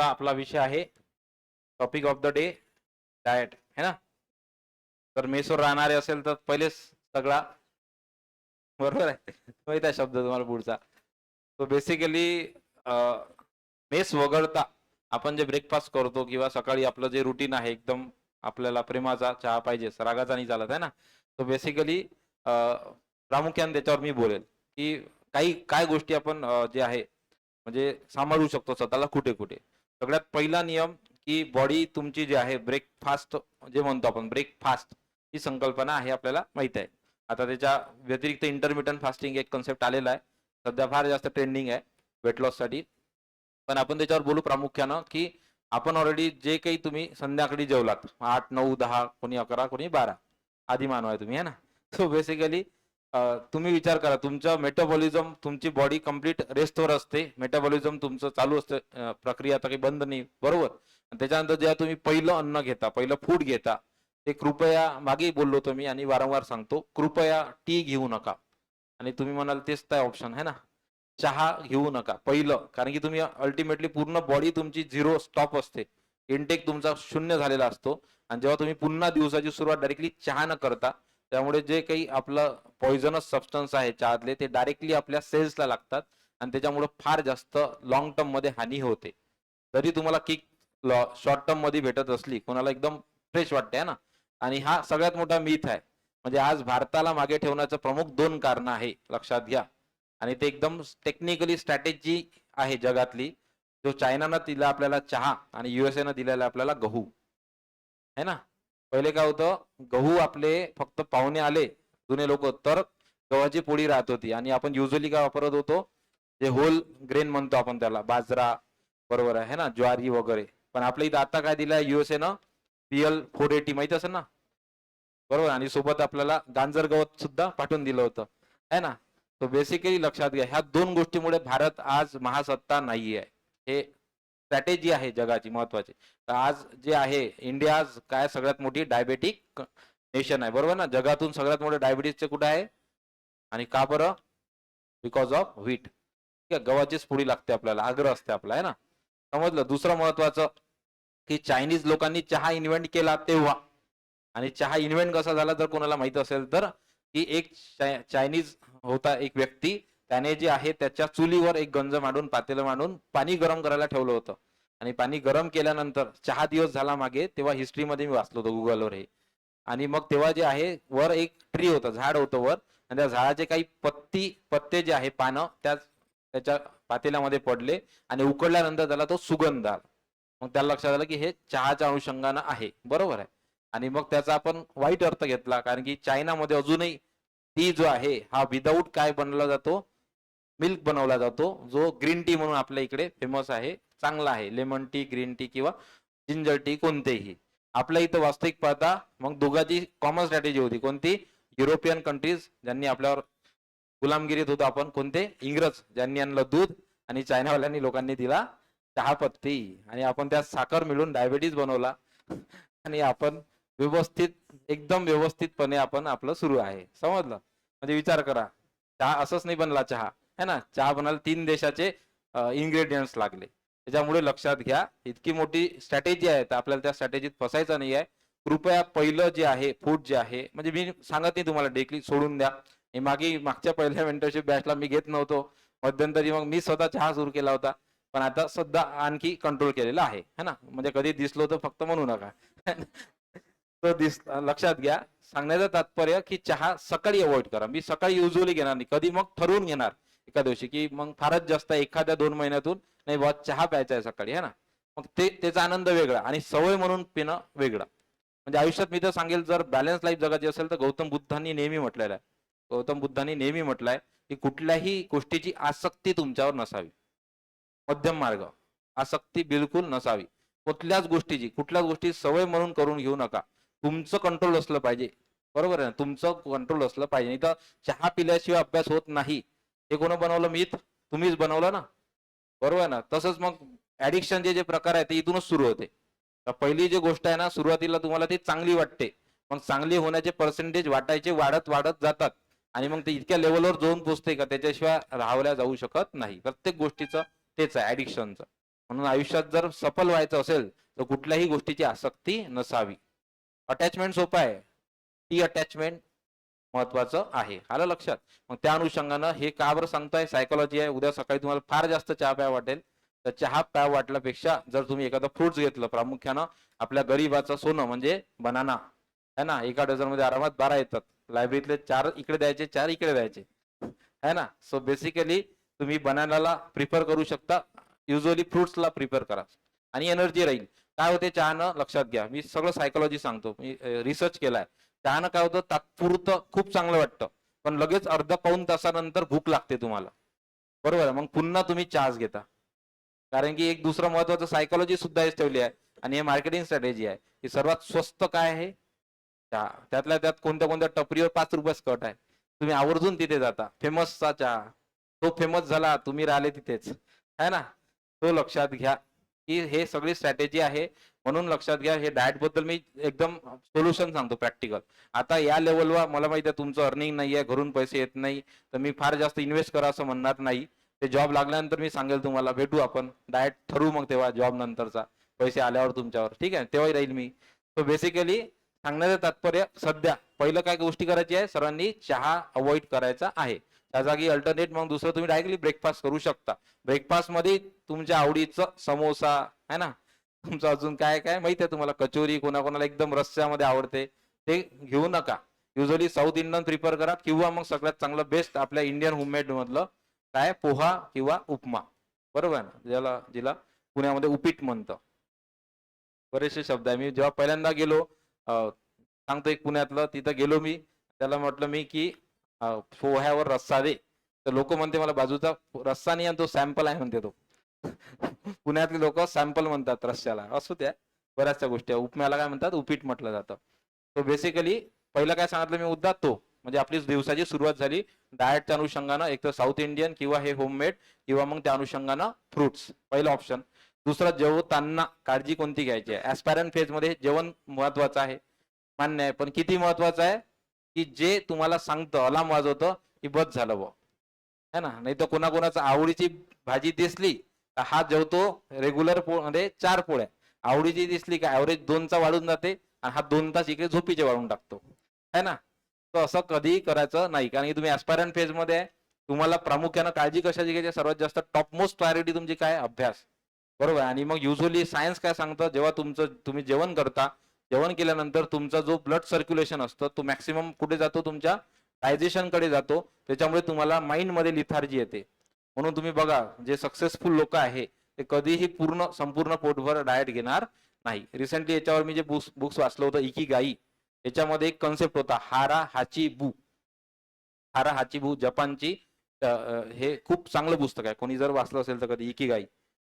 आजचा आपला विषय आहे topic of the day diet है ना? तर मेसवर राहणारे असेल तर पहिलेच सगळा बरोबर आहे? माहीत आहे शब्द तुम्हाला पुढचा. तो बेसिकली मेस वगळता आपण जे ब्रेकफास्ट करतो किंवा सकाळी आपलं जे रुटीन आहे एकदम आपल्याला प्रेमाचा चहा पाहिजे रागाचा नाही चालत आहे ना? तो बेसिकली प्रामुख्याने त्याच्यावर मी बोलेल की काही काय गोष्टी आपण जे आहे म्हणजे सांभाळू शकतो स्वतःला कुठे कुठे सगळ्यात पहिला नियम की बॉडी तुमची जी आहे ब्रेकफास्ट जे म्हणतो आपण ब्रेकफास्ट ही संकल्पना आहे आपल्याला माहीत आहे. आता त्याच्या व्यतिरिक्त इंटरमिटंट फास्टिंग एक कन्सेप्ट आलेला आहे. सध्या फार जास्त ट्रेंडिंग आहे वेट लॉससाठी पण आपण त्याच्यावर बोलू प्रामुख्यानं की आपण ऑलरेडी जे काही तुम्ही संध्याकाळी जेवलात आठ नऊ दहा कोणी अकरा कोणी बारा आधी मानवाय आहे तुम्ही है ना? सो बेसिकली तुम्ही विचार करा तुमचं मेटाबॉलिझम तुमची बॉडी कंप्लीट रेस्टवर असते. मेटाबॉलिझम तुमचं चालू असतं प्रक्रिया आता काही बंद नाही बरोबर? आणि त्याच्यानंतर जेव्हा तुम्ही पहिलं अन्न घेता पहिलं फूड घेता ते कृपया मागे बोललो तुम्ही मी आणि वारंवार सांगतो कृपया टी घेऊ नका. आणि तुम्ही म्हणाल तेच काय ऑप्शन आहे ना. चहा घेऊ नका पहिलं. कारण की तुम्ही अल्टिमेटली पूर्ण बॉडी तुमची झिरो स्टॉप असते. इनटेक तुमचा शून्य झालेला असतो. आणि जेव्हा तुम्ही पुन्हा दिवसाची सुरुवात डायरेक्टली चहा न करता त्यामुळे जे काही आपलं पॉइझनस सबस्टन्स आहे चहातले ते डायरेक्टली आपल्या सेल्सला लागतात आणि त्याच्यामुळे फार जास्त लॉंग टर्ममध्ये हानी होते. जरी तुम्हाला किक शॉर्ट टर्ममध्ये भेटत असली कोणाला एकदम फ्रेश वाटते ना? आणि हा सगळ्यात मोठा मीथ आहे. म्हणजे आज भारताला मागे ठेवण्याचं प्रमुख दोन कारण आहे लक्षात घ्या. आणि ते एकदम टेक्निकली स्ट्रॅटेजी आहे जगातली. जो चायनानं दिला आपल्याला चहा आणि युएसए न दिलेला आपल्याला गहू. है ना? पहिले काय होतं गहू आपले फक्त पाहुणे आले जुने लोक तर गव्हाची पोळी राहत होती. आणि आपण युजली काय वापरत होतो जे होल ग्रेन म्हणतो आपण त्याला बाजरा बरोबर आहे ना? ज्वारी वगैरे. पण आपल्या इथं आता काय दिलंय युएसए न पीएल फोर एटी माहीत असेल ना? बरोबर. आणि सोबत आपल्याला गांजर गवत सुद्धा पाठवून दिलं होतं. है ना? तो बेसिकली लक्षात घ्या ह्या दोन गोष्टीमुळे भारत आज महासत्ता नाही आहे हे स्ट्रॅटेजी आहे जगाची महत्वाची. तर आज जे आहे इंडिया आज काय सगळ्यात मोठी डायबेटिक नेशन आहे. बरोबर ना? जगातून सगळ्यात मोठे डायबिटीसचे कुठे आहे? आणि का बरं? बिकॉज ऑफ व्हीट ठीक आहे? गव्हाचीच पुडी लागते आपल्याला. आग्रह असते आपला आहे ना? समजलं? दुसरं महत्वाचं की चायनीज लोकांनी चहा इन्व्हेंट केला तेव्हा. आणि चहा इन्व्हेंट कसा झाला? जर कोणाला माहीत असेल तर की एक चाय- चायनीज होता एक व्यक्ती त्याने जे आहे त्याच्या चुलीवर एक गंज मांडून पातेलं मांडून पाणी गरम करायला ठेवलं होतं. आणि पाणी गरम केल्यानंतर चहा दिवस झाला मागे तेव्हा हिस्ट्रीमध्ये मी वाचलो होतो गुगलवर हे. आणि मग तेव्हा जे आहे वर एक ट्री होतं झाड होतं वर. आणि त्या झाडाचे काही पत्ती पत्ते जे आहे पानं त्या त्याच्या पातेल्यामध्ये पडले आणि उकडल्यानंतर त्याला तो सुगंध आला. मग त्याला लक्षात आलं की हे चहाच्या अनुषंगानं आहे. बरोबर आहे. आणि मग त्याचा आपण वाईट अर्थ घेतला कारण की चायनामध्ये अजूनही टी जो आहे हा विदाऊट काय बनवला जातो? मिल्क बनवला जातो जो ग्रीन टी म्हणून आपल्या इकडे फेमस आहे चांगला आहे. लेमन टी ग्रीन टी किंवा जिंजर टी कोणतेही. आपल्या इथं वास्तविक पाहता मग दोघांची कॉमन स्ट्रॅटेजी होती. कोणती? युरोपियन कंट्रीज ज्यांनी आपल्यावर गुलामगिरीत होतो आपण. कोणते? इंग्रज ज्यांनी आणलं दूध आणि चायनावाल्यांनी लोकांनी दिला चहापत्ती. आणि आपण त्यात साखर मिळून डायबिटीज बनवला. आणि आपण व्यवस्थित एकदम व्यवस्थितपणे आपण आपलं सुरू आहे. समजलं? म्हणजे विचार करा. चहा असंच नाही बनला चहा. है ना? चहा बनायला तीन देशाचे इन्ग्रेडियंट्स लागले. त्याच्यामुळे लक्षात घ्या इतकी मोठी स्ट्रॅटेजी आहे तर आपल्याला त्या स्ट्रॅटेजीत फसायचं नाही आहे. कृपया पहिलं जे आहे फूड जे आहे म्हणजे मी सांगत नाही तुम्हाला डेकली सोडून द्या. हे मागे मागच्या पहिल्या मेंटरशिप बॅचला मी घेत नव्हतो. मध्यंतरी मग मी स्वतः चहा सुरू केला होता. पण आता सध्या आणखी कंट्रोल केलेला आहे है ना? म्हणजे कधी दिसलो तर फक्त म्हणू नका. तो दिस लक्षात घ्या. सांगण्याचं तात्पर्य की चहा सकाळी अवॉइड करा. मी सकाळी युजली घेणार नाही. कधी मग ठरवून घेणार. एका दिवशी की मग फारच जास्त एखाद्या दोन महिन्यातून नाही बुवा चहा प्यायचा आहे सकाळी है ना? मग ते त्याचा आनंद वेगळा आणि सवय म्हणून पिणं वेगळं. म्हणजे आयुष्यात मी तर सांगेल जर बॅलन्स लाईफ जगाची असेल तर गौतम बुद्धांनी नेहमी म्हटलेलं आहे. गौतम बुद्धांनी नेहमी म्हटलंय की कुठल्याही गोष्टीची आसक्ती तुमच्यावर नसावी. मध्यम मार्ग. आसक्ती बिलकुल नसावी. कुठल्याच गोष्टीची कुठल्याच गोष्टी सवय म्हणून करून घेऊ नका. तुमचं कंट्रोल असलं पाहिजे. बरोबर आहे ना? तुमचं कंट्रोल असलं पाहिजे. नाही तर चहा पिल्याशिवाय अभ्यास होत नाही. हे कोण बनवलं? मीथ तुम्हीच बनवलं ना? बरोबर आहे ना? तसंच मग ऍडिक्शनचे जे प्रकार आहे ते इथूनच सुरू होते. तर पहिली जी गोष्ट आहे ना सुरुवातीला तुम्हाला ती चांगली वाटते. मग चांगली होण्याचे पर्सेंटेज वाटायचे वाढत वाढत जातात. आणि मग ते इतक्या लेवलवर जाऊन पोचते का? त्याच्याशिवाय राहवल्या जाऊ शकत नाही. प्रत्येक गोष्टीचं तेच आहे ऍडिक्शनचं म्हणून आयुष्यात जर सफल व्हायचं असेल तर कुठल्याही गोष्टीची आसक्ती नसावी. अटॅचमेंट सोपं आहे. टी अटॅचमेंट महत्वाचं आहे. आलं लक्षात? मग त्या अनुषंगानं हे का बरं सांगताय? सायकोलॉजी आहे. उद्या सकाळी तुम्हाला फार जास्त चहा प्या वाटेल. तर चहा प्या वाटल्यापेक्षा जर तुम्ही एखादं फ्रुट्स घेतलं प्रामुख्यानं आपल्या गरीबाचं सोनं म्हणजे बनाना है ना? एका डझनमध्ये आरामात बारा येतात. लायब्ररीतले चार इकडे द्यायचे चार इकडे द्यायचे. है ना? सो बेसिकली तुम्ही बनानाला प्रिफर करू शकता. युजली फ्रुट्सला प्रिफर करा. आणि एनर्जी राहील. काय होते? चहानं लक्षात घ्या. मी सगळं सायकोलॉजी सांगतो. मी रिसर्च केलाय. चहानं काय होतं तात्पुरतं खूप चांगलं वाटतं. पण लगेच अर्धा पाऊन तासानंतर भूक लागते तुम्हाला. बरोबर आहे? मग पुन्हा तुम्ही चहाच घेता. कारण की एक दुसरं महत्वाचं सायकोलॉजी सुद्धा हेच ठेवली आहे आणि हे मार्केटिंग स्ट्रॅटेजी आहे. की सर्वात स्वस्त काय आहे? चहा. त्यातल्या त्यात कोणत्या कोणत्या टपरीवर पाच रुपयाच कट आहे. तुम्ही आवर्जून तिथे जाता. फेमसचा चहा. तो फेमस झाला तुम्ही राहिले तिथेच. है ना? तो लक्षात घ्या. की हे सगळी स्ट्रॅटेजी आहे. म्हणून लक्षात घ्या हे डाएटबद्दल मी एकदम सोल्युशन सांगतो प्रॅक्टिकल आता या लेवलवर मला माहिती आहे तुमचं अर्निंग नाही आहे घरून पैसे येत नाही. तर मी फार जास्त इन्व्हेस्ट करा असं म्हणणार नाही. ते जॉब लागल्यानंतर मी सांगेल तुम्हाला भेटू आपण. डाएट ठरवू मग तेव्हा जॉब नंतरचा. पैसे आल्यावर तुमच्यावर. ठीक आहे? तेव्हाही राहील मी. सो बेसिकली सांगण्याचं तात्पर्य सध्या पहिलं काय गोष्टी करायची आहे? सर्वांनी चहा अवॉइड करायचा आहे. त्या जागी अल्टरनेट मग दुसरं तुम्ही डायरेक्टली ब्रेकफास्ट करू शकता. ब्रेकफास्टमध्ये तुमच्या आवडीचं समोसा है ना? तुमचं अजून काय काय माहिती आहे तुम्हाला? कचोरी कोणाकोणाला एकदम रस्स्यामध्ये आवडते. ते घेऊ नका. युजली साऊथ इंडियन प्रिफर करा किंवा मग सगळ्यात चांगलं बेस्ट आपल्या इंडियन होममेड मधलं काय? पोहा किंवा उपमा. बरोबर आहे ना? ज्याला जिला पुण्यामध्ये उपीट म्हणतं. बरेचसे शब्द आहे. मी जेव्हा पहिल्यांदा गेलो सांगतो एक पुण्यातलं तिथं गेलो मी. त्याला म्हटलं मी की पोह्यावर रस्सा दे. तर लोक म्हणते मला बाजूचा रस्सा नाही आणि तो सॅम्पल आहे म्हणते तो. पुण्यातले लोक सॅम्पल म्हणतात रस्स्याला. असू त्या बऱ्याचशा गोष्टी आहे. उपम्याला काय म्हणतात? उपीट म्हटलं जातं. तो बेसिकली पहिलं काय सांगितलं मी उद्दा तो. म्हणजे आपली दिवसाची सुरुवात झाली. डाएटच्या अनुषंगानं एक तर साऊथ इंडियन किंवा हे होममेड किंवा मग त्या अनुषंगानं फ्रुट्स पहिलं ऑप्शन दुसरं जेवताना काळजी कोणती घ्यायची आहे? ऍस्पॅरन फेजमध्ये जेवण महत्वाचं आहे. मान्य आहे. पण किती महत्वाचं आहे की जे तुम्हाला सांगतं अलाम वाजवतं की बस झालं बुवा. है ना? नाही तर कोणाकोणाचं आवडीची भाजी दिसली तर हा जेवतो रेग्युलरमध्ये म्हणजे चार पोळ्या. आवडीची दिसली का ऍव्हरेज दोनचा वाढून जाते आणि हा दोन तास इकडे झोपीचे वाढून टाकतो. है ना? तर असं कधीही करायचं नाही. कारण की तुम्ही ऍस्पायरंट फेजमध्ये आहे. तुम्हाला प्रामुख्यानं काळजी कशाची घ्यायची? सर्वात जास्त टॉप मोस्ट प्रायोरिटी तुमची काय? अभ्यास. बरोबर? आणि मग युजली सायन्स काय सांगतं? जेव्हा तुमचं तुम्ही जेवण करता जेवण केल्यानंतर तुमचा जो ब्लड सर्क्युलेशन असतं तो मॅक्सिमम कुठे जातो? तुमच्या डायजेशनकडे जातो. त्याच्यामुळे तुम्हाला माइंडमध्ये लिथार्जी येते. म्हणून तुम्ही बघा जे सक्सेसफुल लोक आहे ते कधीही पूर्ण संपूर्ण पोटभर डाएट घेणार नाही. रिसेंटली याच्यावर मी जे बुक्स बुक्स वाचलं होतं इकी गाई याच्यामध्ये एक कन्सेप्ट होता हारा हाची बू. हारा हाची बू जपानची हे खूप चांगलं पुस्तक आहे. कोणी जर वाचलं असेल तर कधी इकी गाई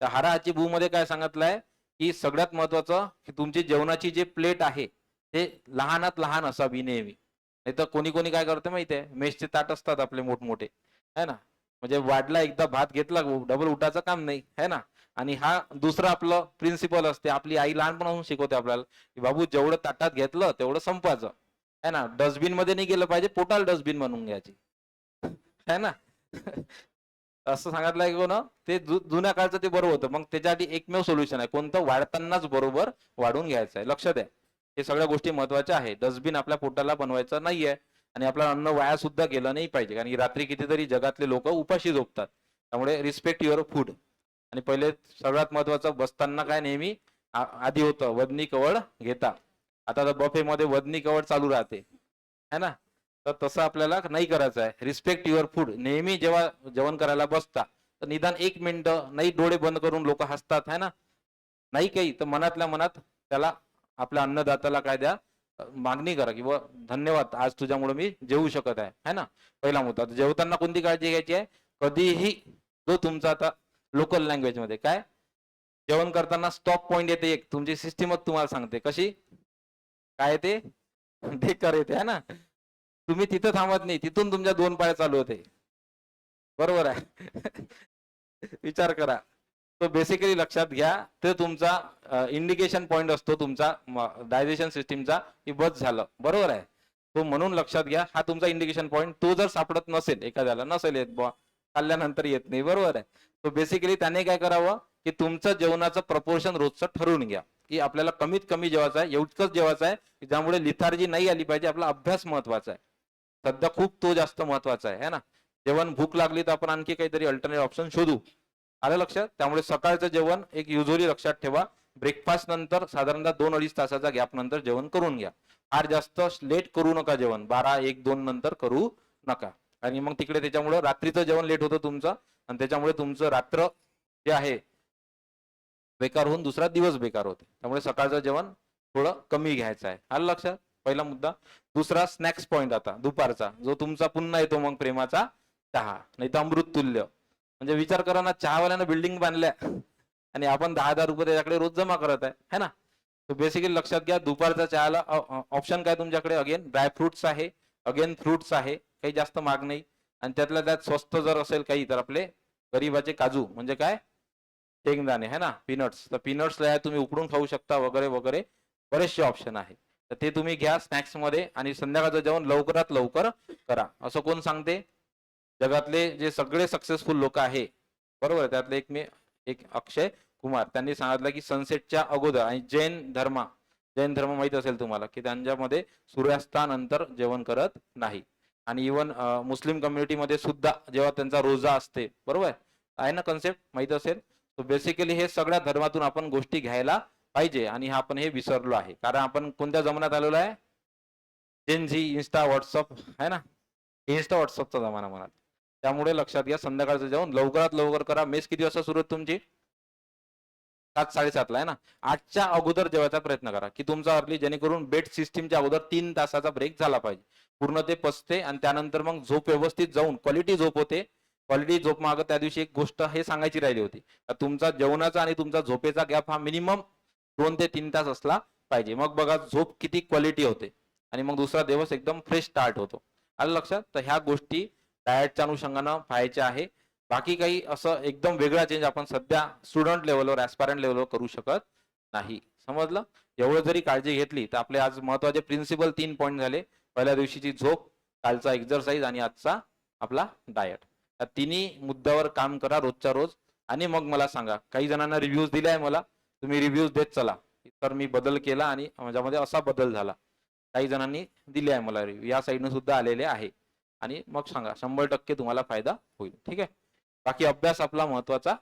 तर हारा हाची बू मध्ये काय सांगितलंय? की सगळ्यात महत्वाचं की तुमची जेवणाची जे प्लेट आहे ते लहानात लहान असावी नेहमी. नाही तर कोणी कोणी काय करते माहिती आहे मेसचे ताट असतात आपले मोठमोठे है ना? म्हणजे वाढला एकदा भात घेतला डबल उठाचं काम नाही है ना? आणि हा दुसरं आपलं प्रिन्सिपल असते आपली आई लहानपणापासून शिकवते आपल्याला की बाबू जेवढं ताटात घेतलं तेवढं संपायचं है ना? डस्टबिनमध्ये नाही गेलं पाहिजे पोटाल डस्टबिन बनवून घ्यायची है ना? असं सांगितलंय की कोण? ते जुन्या काळचं ते बरोबर होतं. मग त्याच्यासाठी एकमेव सोल्युशन आहे. कोणतं? वाढतानाच बरोबर वाढून घ्यायचं आहे. लक्षात आहे. हे सगळ्या गोष्टी महत्त्वाच्या आहे डस्टबिन आपल्या पोटाला बनवायचं नाहीये. आणि आपलं अन्न वाया सुद्धा गेलं नाही पाहिजे. कारण की रात्री कितीतरी जगातले लोक उपाशी झोपतात. त्यामुळे रिस्पेक्ट युअर फूड आणि पहिले सगळ्यात महत्वाचं बसताना काय नेहमी? आधी होतं वदनी कवड घेता. आता तर बफेमध्ये वजनी वदनी कवड चालू राहते. है ना? तर तसं आपल्याला नाही करायचं आहे. रिस्पेक्ट युअर फूड नेहमी जेव्हा जेवण करायला बसता तर निदान एक मिनिट नाही डोळे बंद करून लोक हसतात है ना? नाही काही तर मनातल्या मनात त्याला आपल्या अन्नदात्याला काय द्या मागणी करा किंवा धन्यवाद आज तुझ्यामुळे मी जेवू शकत आहे. है ना? पहिला मुद्दा. जेवताना कोणती काळजी घ्यायची आहे? कधीही जो तुमचा आता लोकल लँग्वेजमध्ये काय? जेवण करताना स्टॉप पॉइंट येते एक. तुमची सिस्टीमच तुम्हाला सांगते. कशी? काय ते ढेकर येते है ना? तुम्ही तिथं थांबत नाही तिथून तुमच्या दोन पाय चालू होते. बरोबर आहे. विचार करा. तो बेसिकली लक्षात घ्या ते तुमचा इंडिकेशन पॉइंट असतो तुमचा डायजेशन सिस्टीमचा की बस झालं. बरोबर आहे. तो म्हणून लक्षात घ्या हा तुमचा इंडिकेशन पॉइंट तो जर सापडत नसेल एखाद्याला नसेल येत बा खाल्ल्यानंतर येत नाही. बरोबर आहे. तो बेसिकली त्याने काय करावं की तुमचं जेवणाचं प्रपोर्शन रोजचं ठरवून घ्या. की आपल्याला कमीत कमी जेवायचं आहे एवढंच जेवायचं आहे ज्यामुळे लिथार्जी नाही आली पाहिजे आपला अभ्यास महत्त्वाचा आहे. सध्या खूप तो जास्त महत्त्वाचा आहे है ना? जेवण भूक लागली तर आपण आणखी काहीतरी अल्टरनेट ऑप्शन शोधू. आलं लक्षात त्यामुळे सकाळचं जेवण एक युजोरी लक्षात ठेवा. ब्रेकफास्ट नंतर साधारणतः दोन अडीच तासाचा गॅप नंतर जेवण करून घ्या. फार जास्त लेट करू नका जेवण. बारा एक दोन नंतर करू नका. आणि मग तिकडे त्याच्यामुळे रात्रीचं जेवण लेट होतं तुमचं. आणि त्याच्यामुळे तुमचं रात्र जे आहे बेकार होऊन दुसरा दिवस बेकार होते. त्यामुळे सकाळचं जेवण थोडं कमी घ्यायचं आहे. आलं लक्षात? पहिला मुद्दा. दुसरा स्नॅक्स पॉइंट आता दुपारचा. जो तुमचा पुन्हा येतो मग प्रेमाचा चहा नाही तर अमृत तुल्य म्हणजे विचार करा ना चहावाल्यानं बिल्डिंग बांधल्या. आणि आपण दहा हजार रुपये त्याच्याकडे रोज जमा करत आहे. है ना? तर बेसिकली लक्षात घ्या दुपारचा चहाला ऑप्शन काय तुमच्याकडे? अगेन ड्रायफ्रुट्स आहे. अगेन फ्रुट्स आहे. काही जास्त माग नाही. आणि त्यातल्या त्यात स्वस्त जर असेल काही तर आपले गरीबाचे काजू. म्हणजे काय? शेंगदाणे. है ना? पीनट्स तर पीनट्सला तुम्ही उकडून खाऊ शकता वगैरे वगैरे. बरेचसे ऑप्शन आहे. तर ते तुम्ही घ्या स्नॅक्समध्ये आणि संध्याकाळचं जेवण लवकरात लवकर करा. असं कोण सांगते? जगातले जे सगळे सक्सेसफुल लोक आहे बरोबर? त्यातले एक मी एक अक्षय कुमार. त्यांनी सांगितलं की सनसेटच्या अगोदर आणि जैन धर्मा जैन धर्म माहीत असेल तुम्हाला की त्यांच्यामध्ये सूर्यास्तानंतर जेवण करत नाही. आणि इवन मुस्लिम कम्युनिटीमध्ये सुद्धा जेव्हा त्यांचा रोजा असते बरोबर? आहे ना कन्सेप्ट माहीत असेल? तर बेसिकली हे सगळ्या धर्मातून आपण गोष्टी घ्यायला पाहिजे आणि हा आपण हे विसरलो आहे. कारण आपण कोणत्या जमान्यात आलेलो आहे? जेनझी इन्स्टा व्हॉट्सअप आहे ना? इन्स्टा व्हॉट्सअपचा जमाना म्हणा. त्यामुळे लक्षात घ्या संध्याकाळचं जेवण लवकरात लवकर करा. मेस किती वाजता सुरू आहे तुमची? सात साडेसातला आहे ना? आठच्या अगोदर जेवायचा प्रयत्न करा की तुमचा अर्ली जेणेकरून बेड सिस्टीमच्या अगोदर तीन तासाचा ब्रेक झाला पाहिजे. पूर्ण ते पसते आणि त्यानंतर मग झोप व्यवस्थित जाऊन क्वालिटी झोप होते. क्वालिटी झोप मागं त्या दिवशी एक गोष्ट हे सांगायची राहिली होती. तुमचा जेवणाचा आणि तुमचा झोपेचा गॅप हा मिनिमम दोन ते तीन तास असला पाहिजे. मग बघा झोप किती क्वालिटी होते. आणि मग दुसरा दिवस एकदम फ्रेश स्टार्ट होतो. आलं लक्षात? तर ह्या गोष्टी डायटच्या अनुषंगानं पाहायच्या आहे. बाकी काही असं एकदम वेगळा चेंज आपण सध्या स्टुडंट लेवलवर ऍस्पायरंट लेवलवर करू शकत नाही. समजलं? एवढं जरी काळजी घेतली तर आपले आज महत्त्वाचे प्रिन्सिपल तीन पॉईंट झाले. पहिल्या दिवशीची झोप कालचा एक्झरसाईज आणि आजचा आपला डाएट या तिन्ही मुद्द्यावर काम करा रोजच्या रोज. आणि मग मला सांगा काही जणांना रिव्ह्यूज दिले आहे मला. तुम्ही रिव्ह्यूज देत चला. तर मी बदल केला आणि माझ्यामध्ये असा बदल झाला. काही जणांनी दिले आहे मला रिव्ह्यू या साईडनं सुद्धा आलेले आहे. आणि मग सांगा शंभर टक्के तुम्हाला फायदा होईल. ठीक आहे? बाकी अभ्यास आपला महत्त्वाचा